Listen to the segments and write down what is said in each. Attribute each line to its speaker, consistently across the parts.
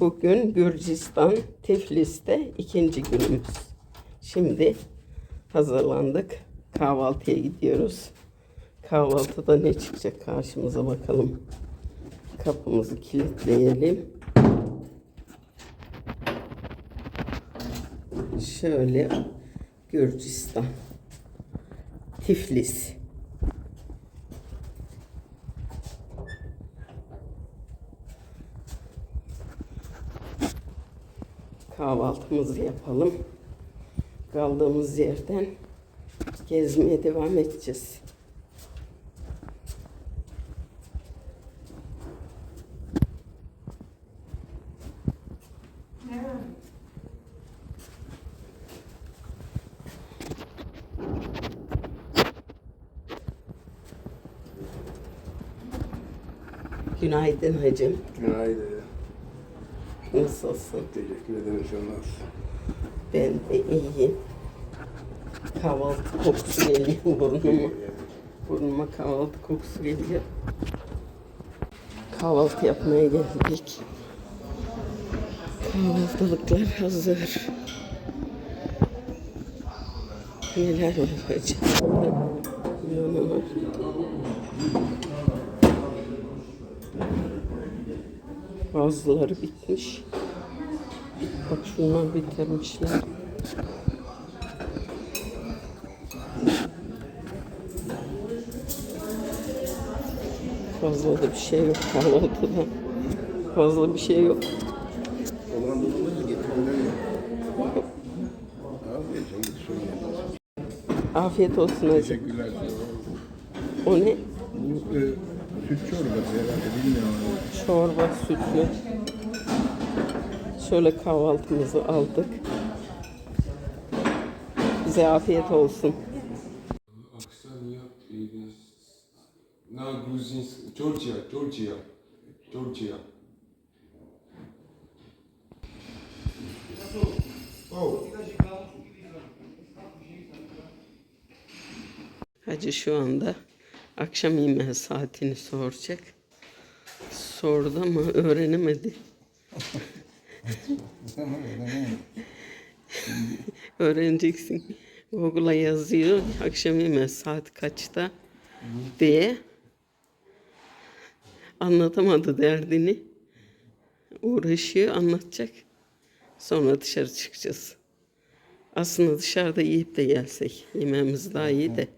Speaker 1: Bugün Gürcistan, Tiflis'te ikinci günümüz. Şimdi hazırlandık. Kahvaltıya gidiyoruz. Kahvaltıda ne çıkacak karşımıza bakalım. Kapımızı kilitleyelim. Şöyle Gürcistan, Tiflis. Kahvaltımızı yapalım. Kaldığımız yerden gezmeye devam edeceğiz. Günaydın hacım.
Speaker 2: Günaydın.
Speaker 1: Nasılsın?
Speaker 2: Teşekkür ederim. Sen nasılsın?
Speaker 1: Ben de iyiyim. Kahvaltı kokusu geliyor burnuma. Burnuma kahvaltı kokusu geliyor. Kahvaltı yapmaya geldik. Kahvaltılıklar hazır. Neler olacak? Yanına. Bazıları bitmiş. Bak şunlar bitirmişler. Fazla da bir şey yok kahvaltıda. Fazla bir şey yok.
Speaker 2: Olan.
Speaker 1: Afiyet olsun hacı.
Speaker 2: Teşekkürler.
Speaker 1: O ne?
Speaker 2: Bu e, süt çorbası herhalde bilmiyorum.
Speaker 1: Çorba, sütlü. Şöyle kahvaltımızı aldık. Bize afiyet olsun.
Speaker 3: Aksanya is now Gruzins Georgia, Georgia, Georgia.
Speaker 1: Hacı şu anda akşam yemeği saatini soracak. Sordu ama öğrenemedi. Öğreneceksin. Google'a yazıyor akşam yemeği saat kaçta diye. Anlatamadı derdini. Uğraşıyor anlatacak. Sonra dışarı çıkacağız. Aslında dışarıda yiyip de gelsek. Yemeğimiz daha iyi de.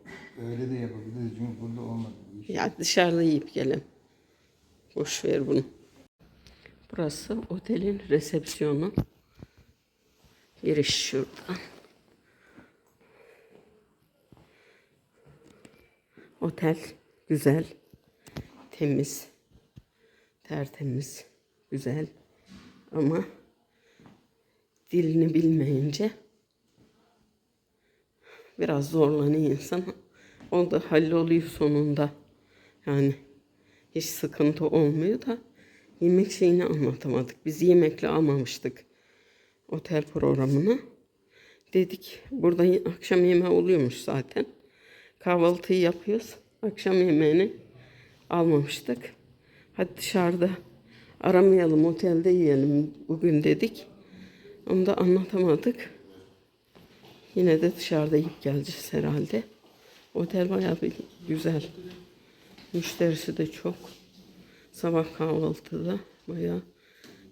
Speaker 2: Öyle de yapabiliriz çünkü burada olmadı.
Speaker 1: Ya dışarıda yiyip gelin. Boş ver bunu. Burası otelin resepsiyonu. Giriş şuradan. Otel güzel, temiz, tertemiz, güzel. Ama dilini bilmeyince biraz zorlanıyor insan. O da halloluyor sonunda. Yani hiç sıkıntı olmuyor da yemek şeyini anlatamadık. Biz yemekle almamıştık otel programını. Dedik burada akşam yemeği oluyormuş zaten. Kahvaltıyı yapıyoruz. Akşam yemeğini almamıştık. Hadi dışarıda aramayalım otelde yiyelim bugün dedik. Onu da anlatamadık. Yine de dışarıda yiyip geleceğiz herhalde. Otel bayağı bir güzel. Müşterisi de çok. Sabah kahvaltıda bayağı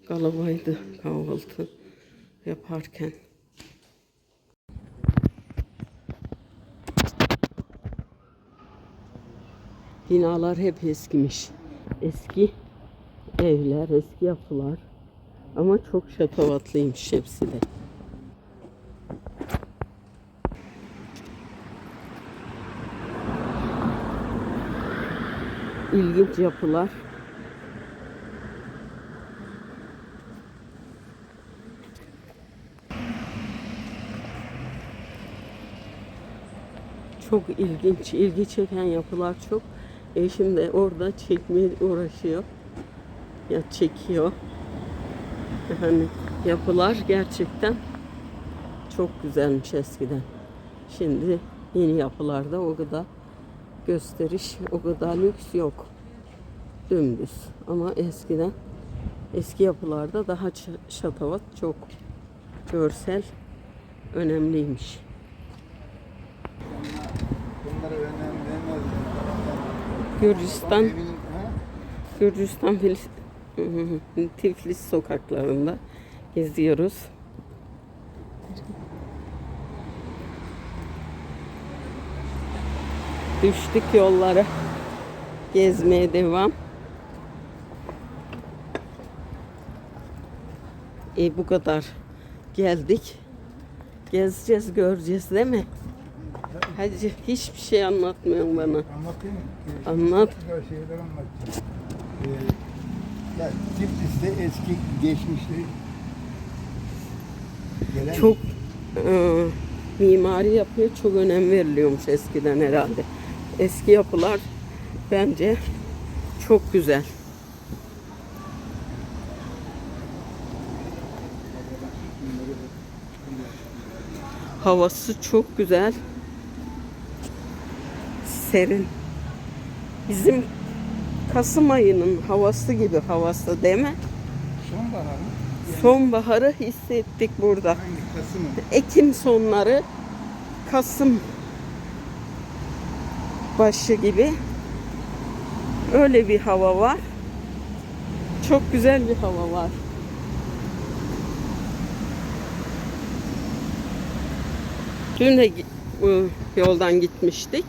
Speaker 1: kalabaydı kahvaltı yaparken. Binalar hep eskimiş. Eski evler, eski yapılar. Ama çok şatafatlıymış hepsi de. İlginç yapılar. Çok ilginç, ilgi çeken yapılar çok. Eşim de orada çekmeye uğraşıyor. Ya çekiyor. Yani yapılar gerçekten çok güzelmiş eskiden. Şimdi yeni yapılarda o kadar gösteriş, o kadar lüks yok. Dümdüz. Ama eskiden Eski yapılarda daha şatavat çok görsel önemliymiş. Gürcistan? Gürcistan Tiflis sokaklarında geziyoruz. Düştük yollara. Gezmeye devam. E bu kadar geldik. Gezeceğiz, göreceğiz değil mi? Hacı hiçbir şey anlatmıyorsun bana.
Speaker 2: Anlatayım? Ee,
Speaker 1: Anlat.
Speaker 2: Şeyler anlatacağım. Ee, ya Tiflis'te eski geçmişte gelen
Speaker 1: Çok e, mimari yapıya çok önem veriliyormuş eskiden herhalde. Eski yapılar bence çok güzel. Havası çok güzel. Serin. Bizim Kasım ayının havası gibi havası değil mi?
Speaker 2: sonbahar mı?
Speaker 1: Sonbaharı hissettik burada.
Speaker 2: Hangi Kasım'ı?
Speaker 1: Ekim sonları Kasım başı gibi öyle bir hava var. Çok güzel bir hava var. Dün de bu yoldan gitmiştik.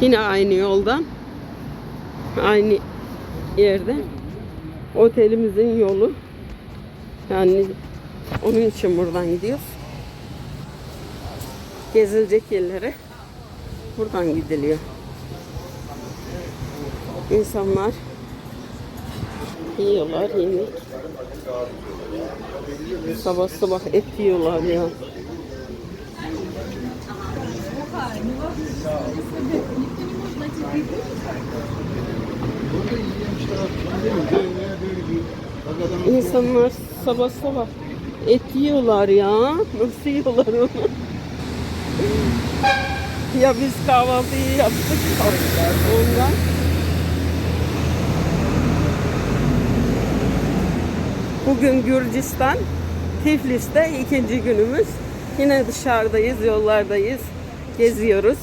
Speaker 1: Yine aynı yoldan. Aynı yerde. Otelimizin yolu. Yani onun için buradan gidiyoruz. Gezilecek yerlere buradan gidiliyor. İnsanlar yiyorlar yemek. Sabah sabah et yiyorlar ya. İnsanlar sabah sabah et yiyorlar ya. Nasıl yiyorlar onu? Ya biz kahvaltıyı yaptık. Ondan. Bugün Gürcistan, Tiflis'te ikinci günümüz. Yine dışarıdayız, yollardayız, geziyoruz.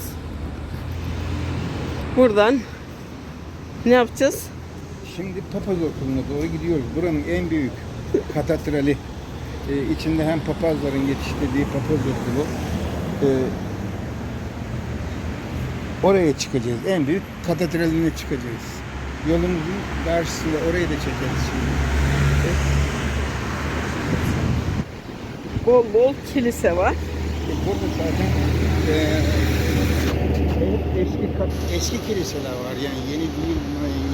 Speaker 1: Buradan ne yapacağız?
Speaker 2: Şimdi papaz okuluna doğru gidiyoruz. Buranın en büyük katedrali. Ee, içinde hem papazların yetiştirdiği papaz okulu. Ee, oraya çıkacağız. En büyük katedraline çıkacağız. Yolumuzun karşısında orayı da çekeriz şimdi.
Speaker 1: Bol bol kilise var.
Speaker 2: Burada zaten hep eski eski kiliseler var yani yeni değil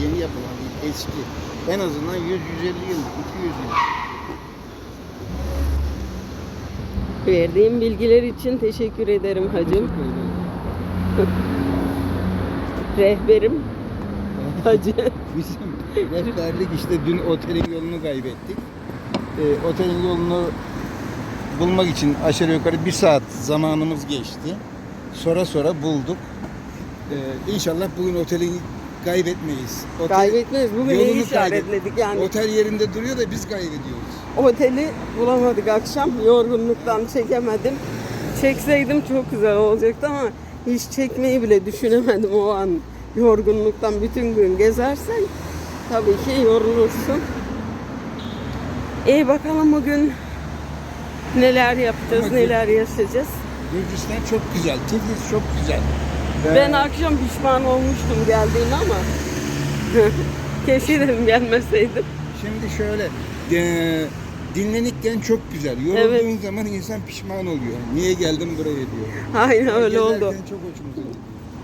Speaker 2: yeni yapılan değil eski en azından 100 150 yıl 200 yıl
Speaker 1: Verdiğim bilgiler için teşekkür ederim hacım. Rehberim hacı.
Speaker 2: Bizim rehberlik işte dün otelin yolunu kaybettik. Eee, otelin yolunu bulmak için aşağı yukarı bir saat zamanımız geçti. Sonra sonra bulduk. Eee inşallah bugün oteli kaybetmeyiz. Otel-
Speaker 1: Kaybetmeyiz. Bugün iyi
Speaker 2: Yolunu
Speaker 1: işaretledik yani.
Speaker 2: Otel yerinde duruyor da biz kaybediyoruz.
Speaker 1: Oteli bulamadık akşam. Yorgunluktan çekemedim. Çekseydim çok güzel olacaktı ama hiç çekmeyi bile düşünemedim o an. Yorgunluktan bütün gün gezersen tabii ki yorulursun. İyi bakalım bugün neler yapacağız,
Speaker 2: Ama
Speaker 1: neler yaşayacağız.
Speaker 2: Gürcistan çok güzel. Tiflis çok güzel.
Speaker 1: Ben akşam pişman olmuştum geldiğime ama keşke dedim gelmeseydim.
Speaker 2: Şimdi şöyle eee, dinlenikken çok güzel. Yorulduğun
Speaker 1: Evet.
Speaker 2: zaman insan pişman oluyor. Niye geldim buraya diyor.
Speaker 1: Aynen öyle oldu.
Speaker 2: Çok hoşumuza.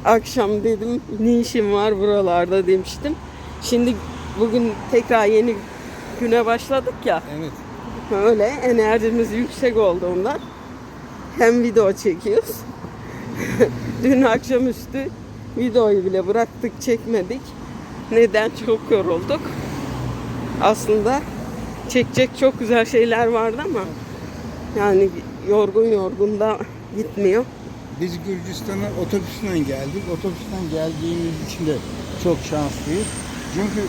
Speaker 1: Akşam dedim ne işim var buralarda demiştim. Şimdi bugün tekrar yeni güne başladık ya.
Speaker 2: Evet.
Speaker 1: Öyle enerjimiz yüksek olduğundan hem video çekiyoruz. Dün akşamüstü videoyu bile bıraktık çekmedik. Neden? Çok yorulduk. Aslında çekecek çok güzel şeyler vardı ama yani yorgun yorgun da gitmiyor.
Speaker 2: Biz Gürcistan'a otobüsle geldik. Otobüsten geldiğimiz için de çok şanslıyız. Çünkü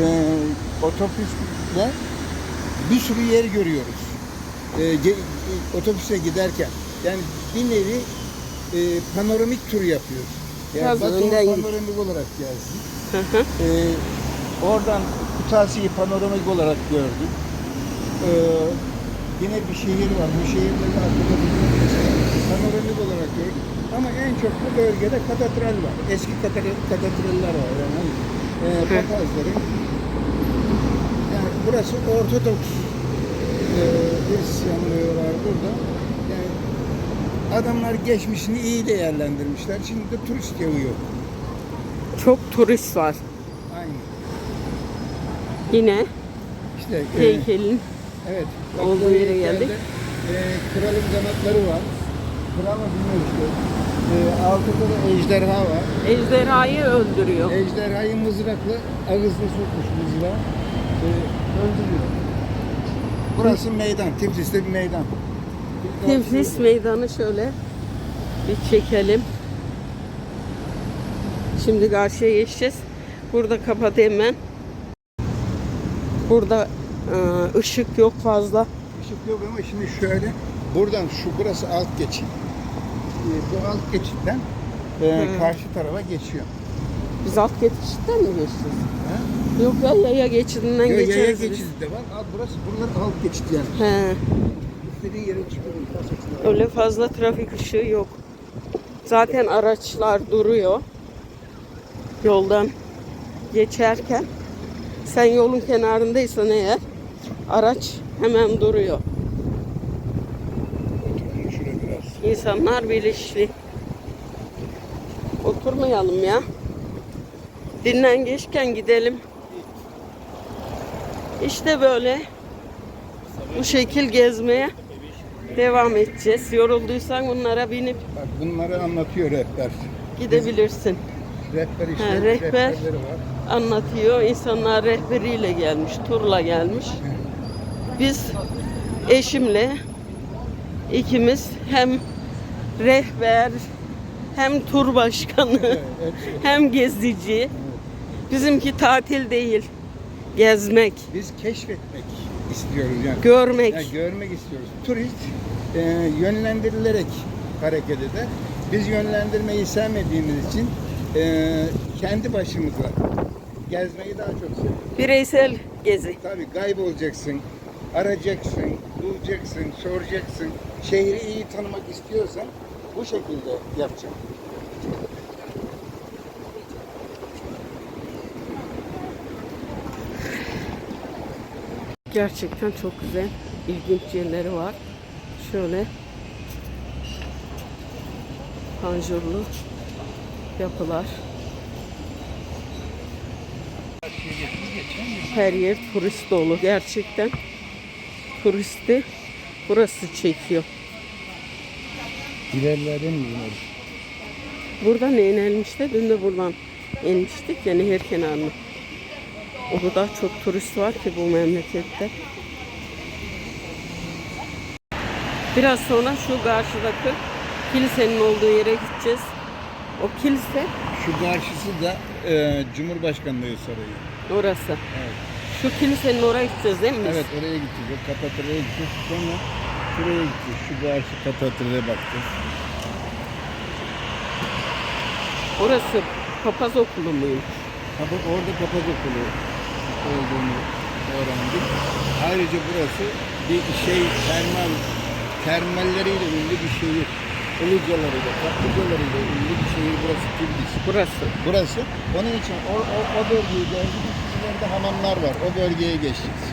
Speaker 2: e, otobüsle bir sürü yer görüyoruz. E, ge- otobüse giderken. Yani bir nevi e, panoramik tur yapıyoruz. Yani
Speaker 1: Biraz önden
Speaker 2: panoramik olarak gelsin.
Speaker 1: Hı hı.
Speaker 2: E, oradan Kutasya'yı panoramik olarak gördük. E, yine bir şehir var. Bu şehirleri hakkında panoramik olarak gördük. Ama en çok bu bölgede katedral var. Eski katedral, katedraller var. Yani, e, papazların yani burası Ortodoks e, Hristiyanlığı var burada. Yani adamlar geçmişini iyi değerlendirmişler. Şimdi de turist yağıyor.
Speaker 1: Çok turist var. Yine
Speaker 2: İşte e,
Speaker 1: heykelin
Speaker 2: evet.
Speaker 1: olduğu
Speaker 2: bu
Speaker 1: yere geldik.
Speaker 2: E, kralın kanatları var. Kral mı bilmiyorum işte. E, altında da ejderha var.
Speaker 1: ejderhayı öldürüyor.
Speaker 2: Ejderhayı mızrakla ağzına sokmuş mızrağı. E, öldürüyor. Burası meydan. Tiflis'te bir meydan.
Speaker 1: Tiflis meydanı şöyle bir çekelim. Şimdi karşıya geçeceğiz. Burada kapatayım ben. Burada e, ışık yok fazla.
Speaker 2: Işık yok ama şimdi şöyle buradan şu burası alt geçit. Ee, bu alt geçitten e,
Speaker 1: Hı.
Speaker 2: karşı tarafa geçiyor.
Speaker 1: Biz alt geçitten mi geçeceğiz? Yok ya yaya geçidinden
Speaker 2: yaya
Speaker 1: geçeriz biz.
Speaker 2: geçidi de var. Al, burası buralar alt geçit yani.
Speaker 1: He,
Speaker 2: İstediğin yere çıkıyorum.
Speaker 1: öyle fazla trafik ışığı yok. Zaten araçlar duruyor. Yoldan geçerken sen yolun kenarındaysan eğer araç hemen duruyor. İnsanlar bilinçli. Oturmayalım ya. Dinlen geçken gidelim. İşte böyle bu şekil gezmeye devam edeceğiz. Yorulduysan bunlara binip
Speaker 2: Bak bunları anlatıyor rehber.
Speaker 1: gidebilirsin.
Speaker 2: Rehber işte.
Speaker 1: Ha, rehber.
Speaker 2: Rehberleri var.
Speaker 1: Anlatıyor. İnsanlar rehberiyle gelmiş, turla gelmiş. Biz eşimle ikimiz hem rehber hem tur başkanı hem gezici. Bizimki tatil değil. Gezmek,
Speaker 2: Biz keşfetmek istiyoruz yani.
Speaker 1: görmek.
Speaker 2: Yani görmek istiyoruz. Turist e, yönlendirilerek hareket eder. Biz yönlendirmeyi sevmediğimiz için e, kendi başımıza gezmeyi daha çok seviyoruz.
Speaker 1: Bireysel gezi.
Speaker 2: Tabii kaybolacaksın, arayacaksın, bulacaksın, soracaksın. Şehri iyi tanımak istiyorsan bu şekilde yapacaksın.
Speaker 1: Gerçekten çok güzel, ilginç yerleri var. Şöyle panjurlu yapılar. Her yer turist dolu. Gerçekten turisti burası çekiyor.
Speaker 2: İlerlerden mi inelim?
Speaker 1: Buradan inelim de dün de buradan inmiştik ya nehir kenarına. O kadar çok turist var ki bu memlekette. Biraz sonra şu karşıdaki kilisenin olduğu yere gideceğiz. O kilise
Speaker 2: Şu karşısı da e, Cumhurbaşkanlığı Sarayı.
Speaker 1: Orası.
Speaker 2: Evet.
Speaker 1: Şu kilisenin oraya gideceğiz değil mi biz?
Speaker 2: Evet oraya gideceğiz. Katatra'ya gideceğiz. Sonra şuraya gideceğiz. Şu karşı Katatra'ya bakacağız.
Speaker 1: Orası papaz okulu muymuş?
Speaker 2: Ha, bak orada papaz okulu olduğunu öğrendik. Ayrıca burası bir şey termal termalleriyle ünlü bir şehir. Ilıcalarıyla, kaplıcalarıyla ünlü bir şehir burası Tiflis.
Speaker 1: Burası.
Speaker 2: Burası. Onun için o, o, o bölgeyi geldik. İçeride hamamlar var. O bölgeye geçeceğiz.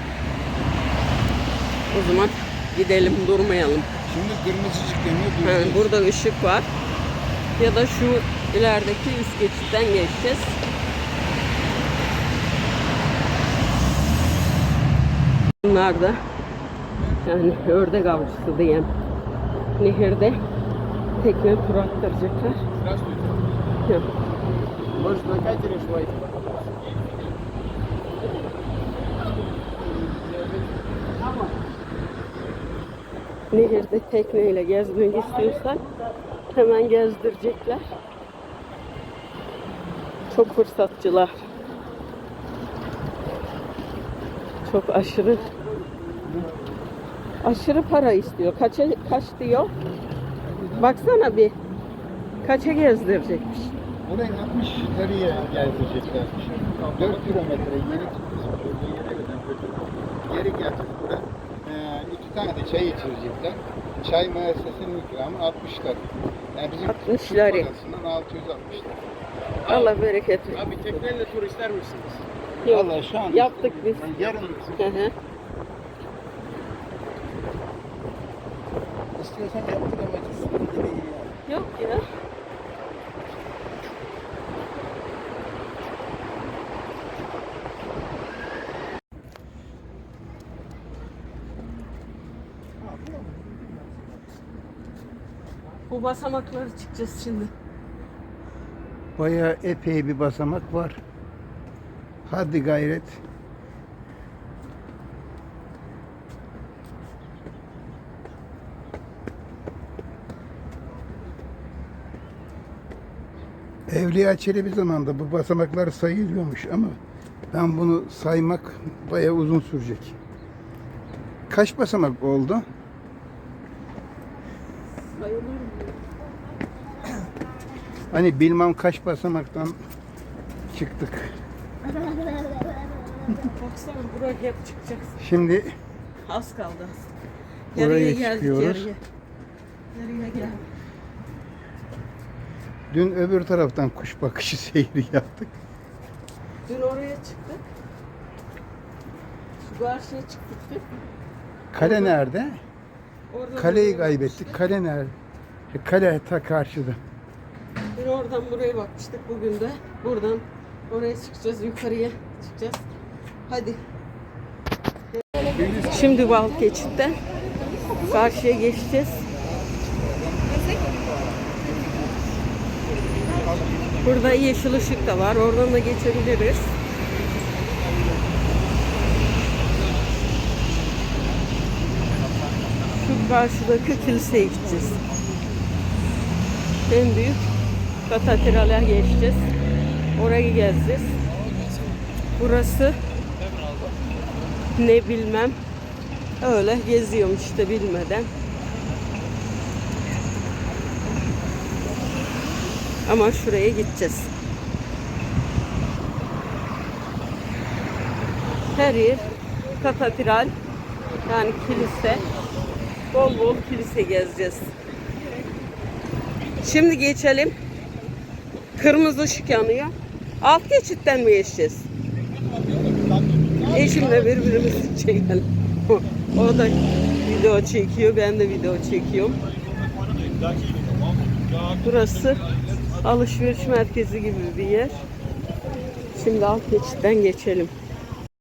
Speaker 1: O zaman gidelim durmayalım.
Speaker 2: Şimdi kırmızı ışık yanıyor.
Speaker 1: Ha,
Speaker 2: duracağız.
Speaker 1: burada ışık var. Ya da şu ilerideki üst geçitten geçeceğiz. Bunlar da yani ördek avcısı diyen nehirde tekne tur attıracaklar. Ya,
Speaker 2: Может, на катере швайк?
Speaker 1: Nehirde tekneyle gezmek istiyorsan hemen gezdirecekler. Çok fırsatçılar. Çok aşırı aşırı para istiyor. Kaça kaç diyor? Baksana bir. Kaça gezdirecekmiş?
Speaker 2: Orayı 60 liraya gezdireceklermiş. 4 kilometre yeni geri getirip buraya. Ee, iki tane de çay içirecekler. Çay müessesinin ikramı 60 lira. Yani bizim
Speaker 1: 60
Speaker 2: Türk
Speaker 1: lira.
Speaker 2: parasından 660 lira.
Speaker 1: Allah bereket versin.
Speaker 4: Abi tekneyle tur ister misiniz?
Speaker 1: Yok.
Speaker 2: Vallahi şu an
Speaker 1: Yaptık biz.
Speaker 2: Yarın
Speaker 1: Hı hı.
Speaker 2: istiyorsan yaptık
Speaker 1: Yok ya. Bu basamakları çıkacağız şimdi.
Speaker 2: Bayağı epey bir basamak var. Hadi gayret. Evliya Çelebi zamanında bu basamaklar sayılıyormuş ama ben bunu saymak bayağı uzun sürecek. Kaç basamak oldu?
Speaker 1: Sayılır mı?
Speaker 2: Hani bilmem kaç basamaktan çıktık.
Speaker 1: Baksana buraya hep çıkacaksın.
Speaker 2: Şimdi
Speaker 1: Az kaldı Geriye geldik
Speaker 2: çıkıyoruz.
Speaker 1: geriye. Geriye geldik.
Speaker 2: Dün öbür taraftan kuş bakışı seyri yaptık.
Speaker 1: Dün oraya çıktık. Şu karşıya çıktık.
Speaker 2: Kale nerede?
Speaker 1: Orada
Speaker 2: Kaleyi kaybettik. Kale nerede? Kale ta karşıda.
Speaker 1: Dün oradan buraya bakmıştık bugün de. Buradan oraya çıkacağız, yukarıya çıkacağız. Hadi. Şimdi Bal geçitten karşıya geçeceğiz. Burada yeşil ışık da var. Oradan da geçebiliriz. Şu karşıdaki kiliseye gideceğiz. En büyük katedrale geçeceğiz. Orayı gezeceğiz. Burası ne bilmem. Öyle geziyorum işte bilmeden. Ama şuraya gideceğiz. Her yer katedral yani kilise. Bol bol kilise gezeceğiz. Şimdi geçelim. Kırmızı ışık yanıyor. Alt geçitten mi geçeceğiz? Eşimle birbirimizi çekelim. O, da video çekiyor, ben de video çekiyorum. Burası alışveriş merkezi gibi bir yer. Şimdi alt geçitten geçelim.